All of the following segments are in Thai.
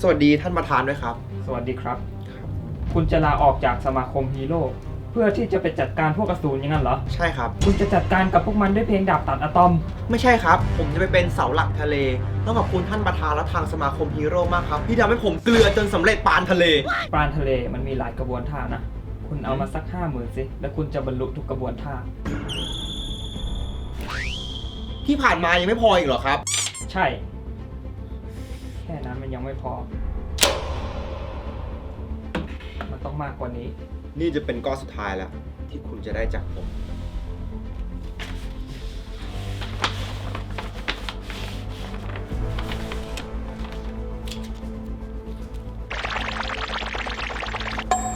สวัสดีท่านประธานด้วยครับ สวัสดีครับ คุณจะลาออกจากสมาคมฮีโร่เพื่อที่จะไปจัดการพวกอสูรอย่างนั้นเหรอ ใช่ครับ คุณจะจัดการกับพวกมันด้วยเพลงดาบตัดอะตอม ไม่ใช่ครับ ผมจะไปเป็นเสาหลักทะเล ต้องขอบคุณท่านประธานและทางสมาคมฮีโร่มากครับที่ทำให้ผมเกลือจนสำเร็จปานทะเล ปราณทะเลมันมีหลายกระบวนท่านะ คุณเอามาสักห้าหมื่นสิ แล้วคุณจะบรรลุทุกกระบวนท่า ที่ผ่านมายังไม่พออีกเหรอครับ ใช่แค่นั้นมันยัง ไม่พอ มันต้องมากกว่านี้ นี่จะเป็นก้อนสุดท้ายแล้ว ที่คุณจะได้จากผม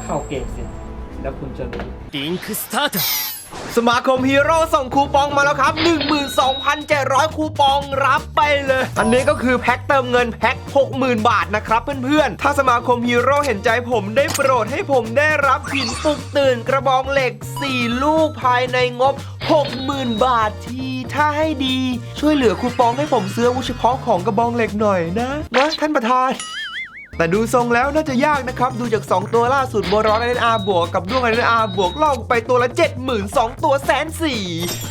เข้าเกมสิ แล้วคุณจะรู้ リンクスタート สมาคมฮีโร่ส่งคูปองมาแล้วครับ 12,700 คูปองรับไปเลย อันนี้ก็คือแพ็คเติมเงินแพ็ค 60,000 บาทนะครับเพื่อนๆ ถ้าสมาคมฮีโร่เห็นใจผมได้โปรดให้ผมได้รับหินปลุกตื่นกระบองเหล็ก 4 ลูกภายในงบ 60,000 บาททีถ้าให้ดี ช่วยเหลือคูปองให้ผมซื้อวุเฉพาะของกระบองเหล็กหน่อยนะนะท่านประธาน แต่ดูทรงแล้วน่าจะยากนะครับ ดูจาก 2 ตัวล่าสุดโบรอนไอเนอาบวกกับด้วงไอเนอาบวกล่องไปตัวละ 72,000 ตัวแสนสี่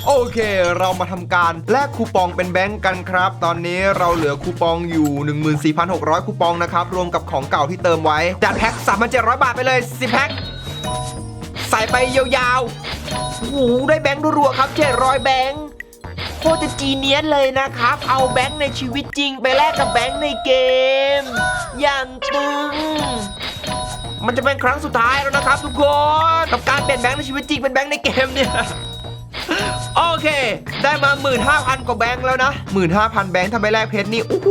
โอเค เรามาทำการแลกคูปองเป็นแบงก์กันครับ ตอนนี้เราเหลือคูปองอยู่ 14,600 คูปองนะครับ รวมกับของเก่าที่เติมไว้จัดแพ็ค3,700 บาทไปเลย 10 แพ็คใส่ไปยาวๆโอ้โหได้แบงค์รัวๆครับ700แบงค์ โคตรจะจีเนียสเลยนะครับ เอาแบงค์ในชีวิตจริง ไปแลกกับแบงค์ในเกม อย่างตึงมันจะเป็นครั้งสุดท้ายแล้วนะครับทุกคน กับการเปลี่ยนแบงค์ในชีวิตจริงเป็นแบงค์ในเกมเนี่ย โอเค ได้มา 15,000 กว่าแบงค์แล้วนะ 15,000 แบงค์ทำไปแลกเพชรนี่โอ้โห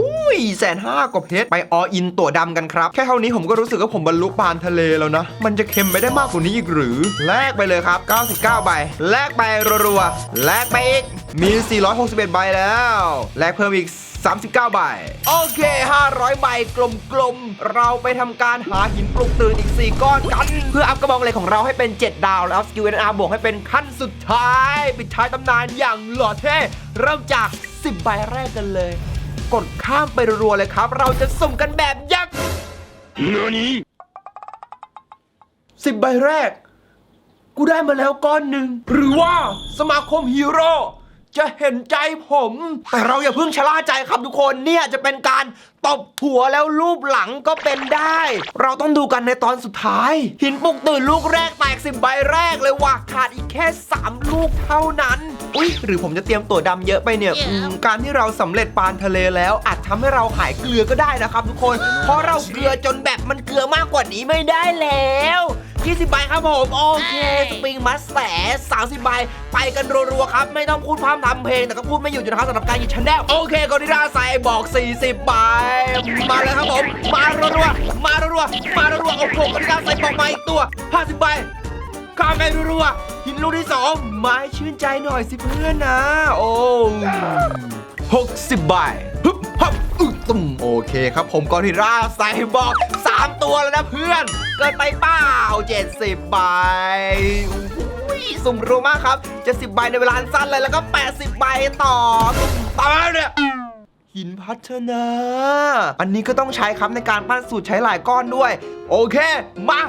แสนห้ากว่าเพชรไปออินตัวดำกันครับ แค่เท่านี้ผมก็รู้สึกว่าผมบรรลุปานทะเลแล้วนะ มันจะเค็มไปได้มากกว่านี้อีกหรือ แลกไปเลยครับ 99 ใบ แลกไปรัวๆ แลกไปอีก มี 461 ใบแล้ว แลกเพิ่มอีก 39 ใบ โอเค 500 ใบกลมๆ เราไปทำการหาหินปลุกตื่นอีก 4 ก้อนกัน เพื่ออัพกระบองเหล็กของเราให้เป็น 7 ดาว แล้วอัพสกิลเอ็นอาร์บวกให้เป็นขั้นสุดท้าย ปิดท้ายตำนานอย่างหล่อเท่ เริ่มจาก 10 ใบแรกกันเลย กดข้ามไปรัวๆเลยครับ เราจะสุ่มกันแบบยักษ์何สิบใบแรก กูได้มาแล้วก้อนหนึ่ง หรือว่าสมาคมฮีโร่ จะเห็นใจผม แต่เราอย่าเพิ่งชะล่าใจครับทุกคนเนี่ยจะเป็นการตบหัวแล้วรูปหลังก็เป็นได้ เราต้องดูกันในตอนสุดท้าย หินปลุกตื่นลูกแรกแตกสิบใบแรกเลยว่ะขาดอีกแค่ 3 ลูกเท่านั้นอุ๊ยหรือผมจะเตรียมตัวดำเยอะไปเนี่ยอืมการที่เราสำเร็จปานทะเลแล้ว อาจทำให้เราหายเกลือก็ได้นะครับทุกคน เพราะเราเกลือจนแบบมันเกลือมากกว่านี้ไม่ได้แล้ว20ใบครับผม โอเค สปริงมัสแส30ใบไปกันรัวๆครับ ไม่ต้องพูดพร่ำทำเพลง แต่ก็พูดไม่อยู่นะครับสำหรับการหยิบชันแนลโอเคกอริลลาใส่บอก 40ใบมาเลยครับผม มารัวๆมารัวๆมารัวๆโอ้โหกอริลลาใส่บอกมาอีกตัว 50ใบข้ามไปรัวๆหินลูกที่สองมาให้ชื่นใจหน่อยสิเพื่อนนะ โอ้หกสิบใบฮึบฮับอึ้ตุ้มโอเคครับผมกอริลลาใส่บอก3ตัวแล้วนะเพื่อน เกินไปเปล่า70ใบอุ้ยสุ่มรัวมากครับ 70 ใบในเวลาสั้นเลยแล้วก็ 80 ใบต่อสุ่มต่อเนี่ย หินพัฒนา อันนี้ก็ต้องใช้ครับในการปั้นสูตรใช้หลายก้อนด้วย โอเค มา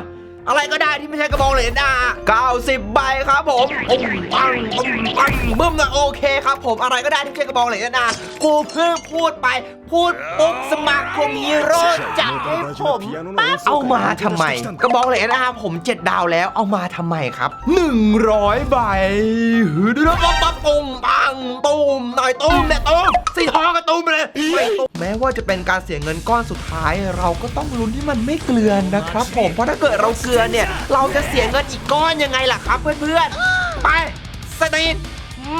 อะไรก็ได้ที่ไม่ใช่กระบองเหรียญอะ90ใบครับผมปุ้มปังอมปังบึ้มนะโอเคครับ ผมอะไรก็ได้ที่ไม่ใช่กระบองเหรียญอะกูเพิ่งพูดไปพูดปุ๊บสมาคมฮีโร่จัดให้ผมปั๊บเอามาทำไม กระบองเหรียญอะผม 7 ดาวแล้วเอามาทำไมครับ 100 ใบหือดูนะปั๊บปั๊บปุ้มปังตุ้มหน่อยตุ้มเนี่ยตุ้มสีทองกับตุ้มไปเลยแม้ว่าจะเป็นการเสียเงินก้อนสุดท้าย เราก็ต้องลุ้นที่มันไม่เกลือนนะครับผมเพราะถ้าเกิดเราเกลือเนี่ย เราจะเสียเงินอีกก้อนยังไงล่ะครับเพื่อนๆ ไปสตีน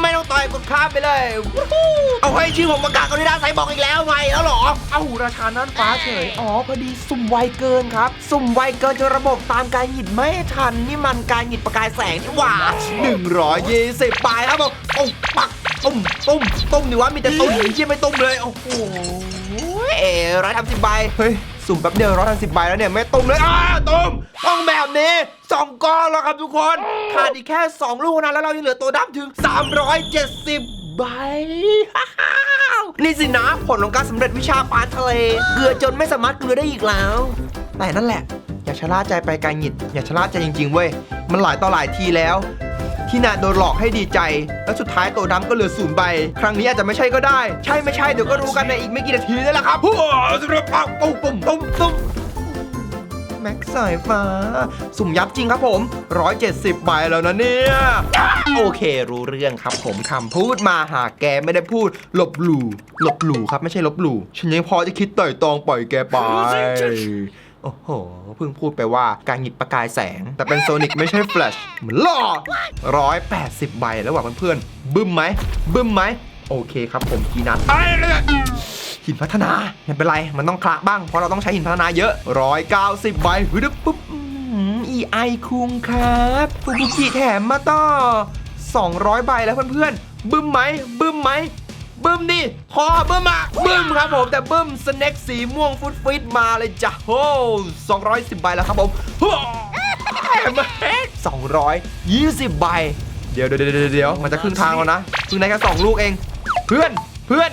ไม่ต้องต่อยกดข้ามไปเลยวู้ฮู้เอาให้ชื่อผมประกาศกอริลลาไซบอกอีกแล้วไงแล้วเหรอ เอาราชานั้นฟ้าเฉย อ๋อ พอดีสุ่มไวเกินครับ สุ่มไวเกินจนระบบตามการหยิบไม่ทัน นี่มันการหยิบประกายแสงนี่หว่า120ปลายครับผมโอ้ปักตุ้มตุ้มตุ้มนี่วะมีแต่ตุ้มที่ไม่ตุ้มเลย โอ้โหร้อยทำสิบใบ เฮ้ย สุ่มแป๊บเดียวร้อยทำสิบใบแล้วเนี่ยไม่ตุ้มเลยอ้าตุ้มต้องแบบนี้สองก้อนแล้วครับทุกคนขาดอีกแค่ 2 ลูกนั้นแล้วเรายังเหลือตัวดำถึง 370ใบนี่สินะผลของการสำเร็จวิชาปานทะเล เกลือจนไม่สามารถเกลือได้อีกแล้ว แต่นั่นแหละ อย่าชะล่าใจไปไกลหงิด อย่าชะล่าใจจริงๆเว้ย มันหลายต่อหลายทีแล้ว ที่นาโดนหลอกให้ดีใจ แล้วสุดท้ายตัวดำก็เหลือศูนย์ใบ ครั้งนี้อาจจะไม่ใช่ก็ได้ ใช่ไม่ใช่เดี๋ยวก็รู้กันในอีกไม่กี่นาทีนี่แหละครับปุ๊บปุ๊บปุ๊บปุ๊บปุ๊บแม็กสายฟ้า สุ่มยับจริงครับผม 170ใบแล้วนะเนี่ย โอเครู้เรื่องครับผมคำพูดมาหากแกไม่ได้พูดหลบหลู่หลบหลู่ครับไม่ใช่ลบหลู่ฉันยังพอจะคิดต่อยตองปล่อยแกไป โอ้โห เพิ่งพูดไปว่าการหยิบประกายแสง แต่เป็นโซนิกไม่ใช่แฟลชเหมือนล่อร้อยแปดสิบใบแล้วว่ะเพื่อนๆบึ้มไหมบึ้มไหมโอเคครับผมกีนัทหินพัฒนาไม่เป็นไร มันต้องคละบ้าง เพราะเราต้องใช้หินพัฒนาเยอะร้อยเก้าสิบใบฮึดปุ๊บอีไอคุงครับฟูบุกิแถมมาต่อ200 ใบแล้วเพื่อนๆบึ้มไหมบึ้มไหม บึ้มดิพอบึ้มอะบึ้มครับผมแต่บึ้มสแน็คสีม่วงฟุตฟิตมาเลยจ้ะโอ้210 ใบแล้วครับผมสองร้อยยี่สิบใบ เดี๋ยวเดี๋ยวเดี๋ยวเดี๋ยวมันจะครึ่งทางแล้วนะเพิ่งได้แค่สองลูกเอง เพื่อนเพื่อน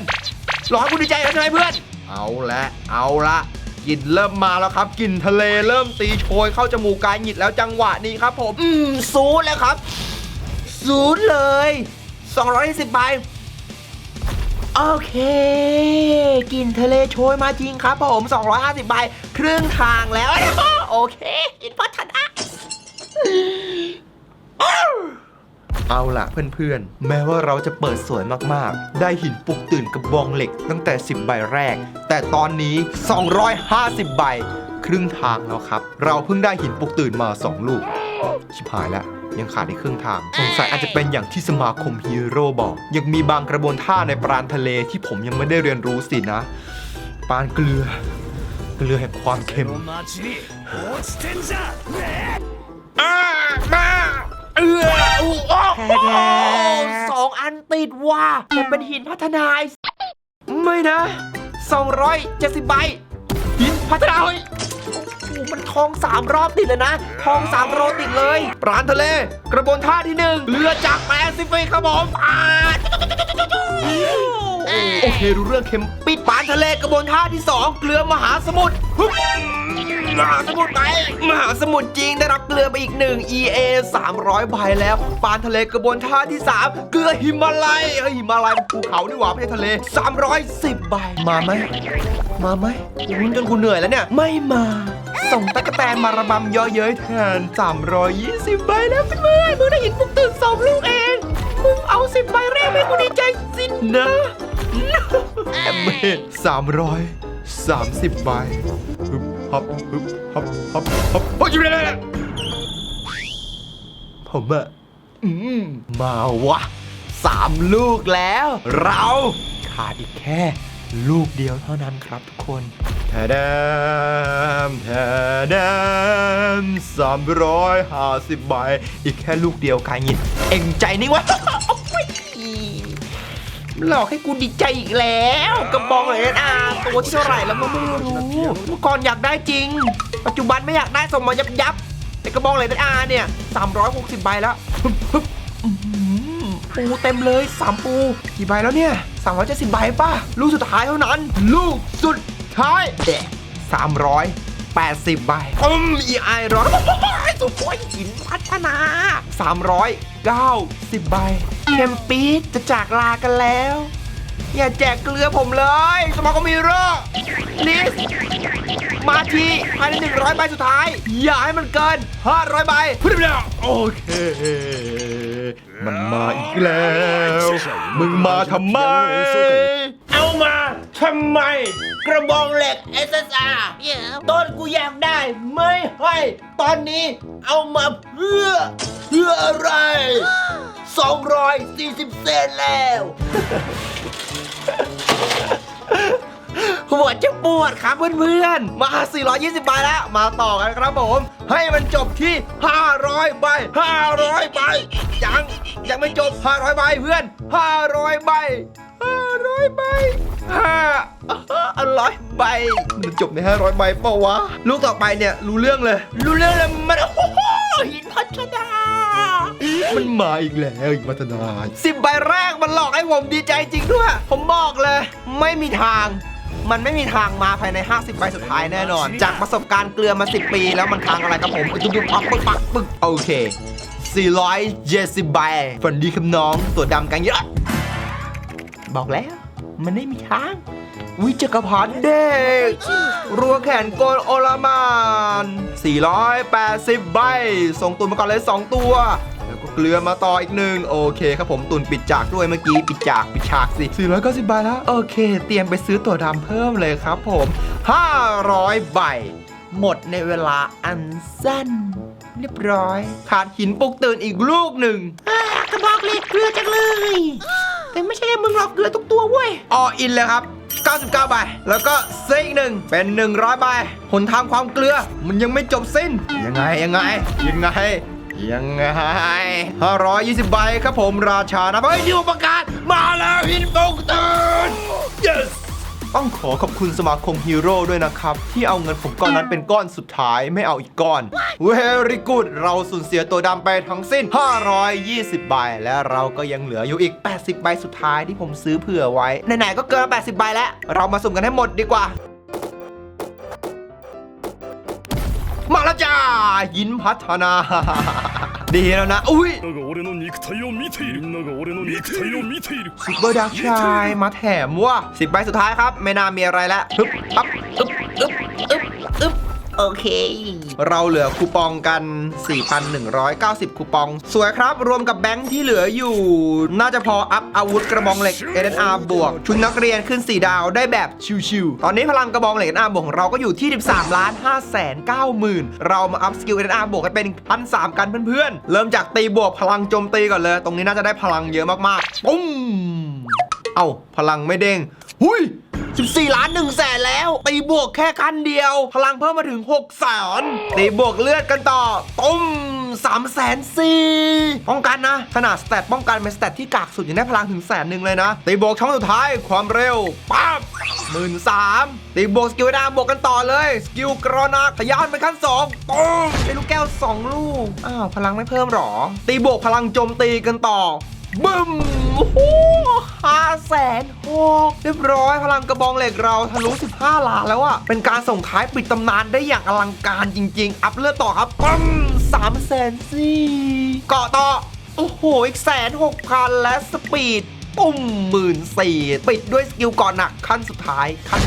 รอให้คุณดีใจแล้วใช่ไหมเพื่อน เอาละเอาละกลิ่นเริ่มมาแล้วครับกลิ่นทะเลเริ่มตีโชยเข้าจมูกกายหงิดแล้วจังหวะนี้ครับผม อืมซูดแล้วครับศูนย์เลย220ใบ โอเค กินทะเลโชยมาจริงครับผม 250 ใบ ครึ่งทางแล้ว โอเค กินพัฒนาเอาล่ะเพื่อนๆ แม้ว่าเราจะเปิดสวยมากๆ ได้หินปลุกตื่นกับบองเหล็กตั้งแต่ 10 ใบแรก แต่ตอนนี้ 250 ใบ ครึ่งทางแล้วครับ เราเพิ่งได้หินปลุกตื่นมา 2 ลูก ชิบหายแล้ว ยังขาดในเครื่องทาง สงสัยอาจจะเป็นอย่างที่สมาคมฮีโร่บอก ยังมีบางกระบวนท่าในปราณทะเลที่ผมยังไม่ได้เรียนรู้สินะ ปานเกลือ เกลือแห่งความเค็มมาเอออ้สองอันติดว่ะแต่เป็นหินพัฒนาไม่นะ 270ใบหินพัฒนาเฮ้ย มันทองสามรอบติดเลยนะ ทองสามรอบติดเลยปราณทะเล กระบวนท่าที่หนึ่งเรือจากแปซิฟิกครับผมอ่าโอเครู้เรื่องเข็มปิดปานทะเลกระบวนท่าที่สองเกลือมหาสมุทรฮึบมหาสมุทรไหมมหาสมุทรจริงได้รับเกลือไปอีกหนึ่ง EA 300ใบแล้วปานทะเลกระบวนท่าที่ 3 เกลือหิมาลัยเอ้ยหิมาลัยมันภูเขานี่หว่าไม่ใช่ทะเล 310ใบมาไหมมาไหมลุ้นจนกูเหนื่อยแล้วเนี่ย ไม่มา ส่งตะกแตนมาระบำเย่อเย้ยแทน 320 ใบแล้วเพื่อนๆมึงได้หินปุกตื่นสองลูกเอง มึงเอาสิบใบแรกให้กูดีใจสินะแอมเมสามร้อยสามสิบใบฮึบฮับฮึบฮับฮับฮับโอ้ยอยู่ไหนเนี่ยผมอะอืมมาวะสามลูกแล้ว เราขาดอีกแค่ ลูกเดียวเท่านั้นครับทุกคนแทดม แทดมสามร้อยห้าสิบใบ อีกแค่ลูกเดียวกายงินเอ็งใจนิ่วะหลอกให้กูดีใจอีกแล้วกระบองเลยนะตัวที่เท่าไหร่แล้วก็ไม่รู้เมื่อก่อนอยากได้จริง ปัจจุบันไม่อยากได้ส่งมายับยับแต่กระบองเลยนะอาเนี่ย360ใบแล้วฮึบฮึบอื้อหือปูเต็มเลย 3 ปู กี่ใบแล้วเนี่ย370ใบป่ะ ลูกสุดท้ายเท่านั้น ลูกสุดท้ายเด็ 380 ใบอืมอีไอร้อนสุดโอยหินพัฒนา 390 ใบเข็มปี๊ดจะจากลากันแล้ว อย่าแจกเกลือผมเลย สมาคมฮีโร่ลิสมาทีภายใน 100 ใบสุดท้าย อย่าให้มันเกิน 500 ใบพูดไปแล้วโอเค มันมาอีกแล้ว มึงมาทำไมเอามา ทำไม กระบองเหล็ก SSR ต้นกูอยากได้ ไม่ให้ ตอนนี้เอามาเพื่อ เพื่ออะไร 240 เซนแล้ว หัวจะปวดครับเพื่อนๆ มา 420 ใบแล้ว มาต่อกันครับผม ให้มันจบที่ 500 ใบ 500 ใบ ยัง ยังไม่จบ 500 ใบเพื่อน 500 ใบ ร้อยใบห้าร้อยใบมันจบในห้าร้อยใบเปล่าวะ ลูกต่อไปเนี่ยรู้เรื่องเลย รู้เรื่องเลยมันโอ้โหหินพัชดามันมาอีกแล้วอีกพัฒนาสิบใบแรกมันหลอกให้ผมดีใจจริงด้วย ผมบอกเลย ไม่มีทางมันไม่มีทางมาภายใน 50 ใบสุดท้ายแน่นอน จากประสบการณ์เกลือมา 10 ปี แล้วมันทางอะไรครับผมดุ๊บดุ๊บปักปึ๊กปักปึ๊กโอเค 470 ใบฝันดีครับน้อง ตัวดำกันเยอะ บอกแล้ว มันไม่มีทาง วิจักรพรรดิเด็ก รัวแขนโกนโอลามาน480 ใบ ส่งตุนมาก่อนเลย 2 ตัว แล้วก็เกลือมาต่ออีกหนึ่งโอเคครับผมตุนปิดจากด้วยเมื่อกี้ปิดจากปิดฉากสิ490ใบแล้วโอเค เตรียมไปซื้อตัวดำเพิ่มเลยครับผม 500 ใบ หมดในเวลาอันสั้น เรียบร้อย ขาดหินปลุกตื่นอีกลูกหนึ่งกระบอกเล็กเกลือจังเลย แต่ไม่ใช่มึงหรอกเกลือทุกตัวเว้ยออินเลยครับ 99ใบแล้วก็เซ็กหนึ่งเป็น 100ใบหนทางความเกลือ มันยังไม่จบสิ้น ยังไงยังไง ยังไง ยังไง 520ใบครับผมราชานะเฮ้ยนิวประกาศมาแล้วพินปกตื่น yes ต้องขอขอบคุณสมาคมฮีโร่ด้วยนะครับ ที่เอาเงินผมก้อนนั้นเป็นก้อนสุดท้ายไม่เอาอีกก้อน Very good เราสูญเสียตัวดำไปทั้งสิ้น 520 ใบ และเราก็ยังเหลืออยู่อีก 80 ใบสุดท้ายที่ผมซื้อเผื่อไว้ ไหนๆก็เกิน 80 ใบแล้ว เรามาสุ่มกันให้หมดดีกว่า มาแล้วจ้ายินพัฒนา ดีแล้วนะ อุ้ยซุปเปอร์ดักชายมาแถมว่ะสิบใบสุดท้ายครับ ไม่น่ามีอะไรแล้วฮึบปั๊บปึ๊บอึ๊บ โอเค เราเหลือคูปองกัน 4,190 คูปอง สวยครับ รวมกับแบงค์ที่เหลืออยู่ น่าจะพออัพอาวุธกระบองเหล็ก NR บวก ชุดนักเรียนขึ้น 4 ดาวได้แบบชิวๆ ตอนนี้พลังกระบองเหล็ก NR บวกของเราก็อยู่ที่ 13ล้าน5แสน9หมื่นเรามาอัพสกิล NR บวกกันเป็นพันสามกันเพื่อนๆ เริ่มจากตีบวกพลังโจมตีก่อนเลย ตรงนี้น่าจะได้พลังเยอะมากๆปุ้ม เอ้าพลังไม่เด้ง หุย 14 ล้าน1แสนแล้ว ตีบวกแค่ขั้นเดียว พลังเพิ่มมาถึง6แสนตีบวกเลือดกันต่อตุ้ม3แสนสี่ป้องกันนะ ขนาดสเตตป้องกันเป็นสเตตที่กากสุดยังได้พลังถึงแสนหนึ่งเลยนะ ตีบวกช่องสุดท้ายความเร็วปั๊บหมื่นสามตีบวกสกิลดาบวกกันต่อเลย สกิลกรอนักทะยานเป็นขั้นสองตุ้มได้ลูกแก้ว2ลูก อ้าว พลังไม่เพิ่มหรอ ตีบวกพลังโจมตีกันต่อ บึ้มโอ้โหห้าแสนหกเรียบร้อยพลังกระบองเหล็กเราทะลุ 15 ล้านแล้วอะเป็นการส่งท้ายปิดตำนานได้อย่างอลังการจริง ๆ อัพเลือดต่อครับปั้มสามแสนสี่เกาะต่อ โอ้โห อีกแสนหกพันและสปีดปุ่มหมื่นสี่ปิดด้วยสกิลก่อนหนักขั้นสุดท้ายขั้น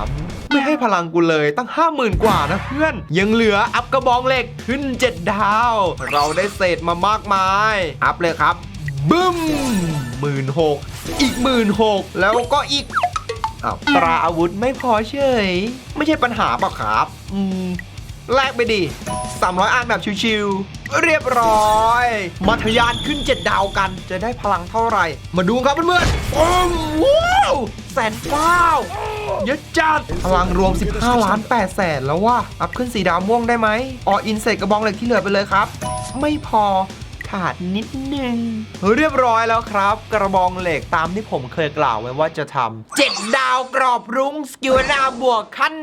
3ไม่ให้พลังกูเลยตั้ง 50,000 กว่านะเพื่อน ยังเหลืออัพกระบองเหล็กขึ้น 7 ดาว เราได้เศษมามากมาย อัพเลยครับ บึ้มหมื่นหกอีกหมื่นหกแล้วก็อีกอ้าวตราอาวุธไม่พอเฉย ไม่ใช่ปัญหาเปล่ะครับ อืมแลกไปดิ300 อันแบบชิวๆ เรียบร้อยมาทะยานขึ้น 7 ดาวกัน จะได้พลังเท่าไหร่ มาดูครับเพื่อนๆปุ้มว้าวแสนเก้าเยอะจัด พลังรวม 15 ล้าน8แสนแล้วว่าอัพขึ้น4ดาวม่วงได้ไหมอออินเสกกระบองเหล็กที่เหลือไปเลยครับ ไม่พอ ขาดนิดนึง เรียบร้อยแล้วครับ กระบองเหล็กตามที่ผมเคยกล่าวไว้ว่าจะทำเจ็ดดาวกรอบรุ้งสกิลนาบวกขั้น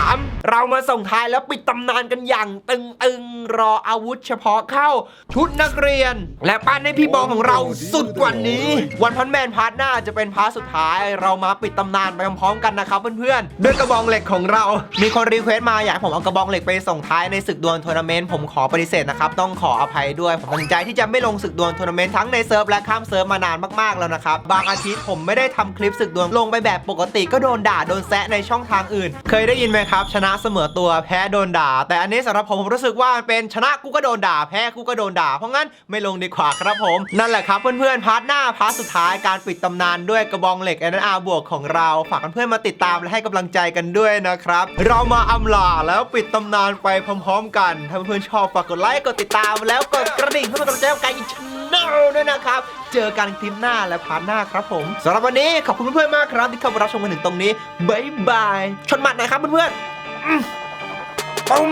3 เรามาส่งท้ายแล้วปิดตำนานกันอย่างตึงๆ รออาวุธเฉพาะเข้า ชุดนักเรียน และปั้นให้พี่บอลของเราสุดกว่านี้ วันพันแมนพาร์ทหน้าจะเป็นพาร์ทสุดท้าย เรามาปิดตำนานไปพร้อมๆกันนะครับเพื่อนๆด้วยกระบองเหล็กของเรา มีคนรีเควสต์มาอยากผมเอากระบองเหล็กไปส่งท้ายในศึกดวลทัวร์นาเมนต์ผมขอปฏิเสธนะครับต้องขออภัยด้วยผมตัดสินใจที่จะไม่ลงศึกดวลทัวร์นาเมนต์ทั้งในเซิร์ฟและข้ามเซิร์ฟมานานมากๆแล้วนะครับ บางอาทิตย์ผมไม่ได้ทำคลิปศึกดวลลงไปแบบปกติก็โดนด่าโดนแซะในช่องทางอื่น เคยได้ยินไหมครับ ชนะเสมอตัวแพ้โดนด่า แต่อันนี้สำหรับผมผมรู้สึกว่ามันเป็นชนะกูก็โดนด่าแพ้กูก็โดนด่าเพราะงั้นไม่ลงดีกว่าครับผมนั่นแหละครับเพื่อนๆพาร์ทหน้าพาร์ทสุดท้ายการปิดตำนานด้วยกระบองเหล็ก NR บวกของเราฝากเพื่อนๆมาติดตามและให้กำลังใจกันด้วยนะครับ เรามาอำลาแล้วปิดตำนานไปพร้อมๆ กัน ถ้าเพื่อนๆชอบฝากกดไลค์กดติดตามแล้วกดกระดิ่งเพื่อเป็นกำลังใจให้กับการอีกชแนลด้วยนะครับ เจอกันคลิปหน้าและพาร์ทหน้าครับผมสำหรับวันนี้ขอบคุณเพื่อนๆมากครับที่เข้ามารับชมกันถึงตรงนี้บ๊ายบายชนหมัดหน่อยครับเพื่อนๆปุ้ม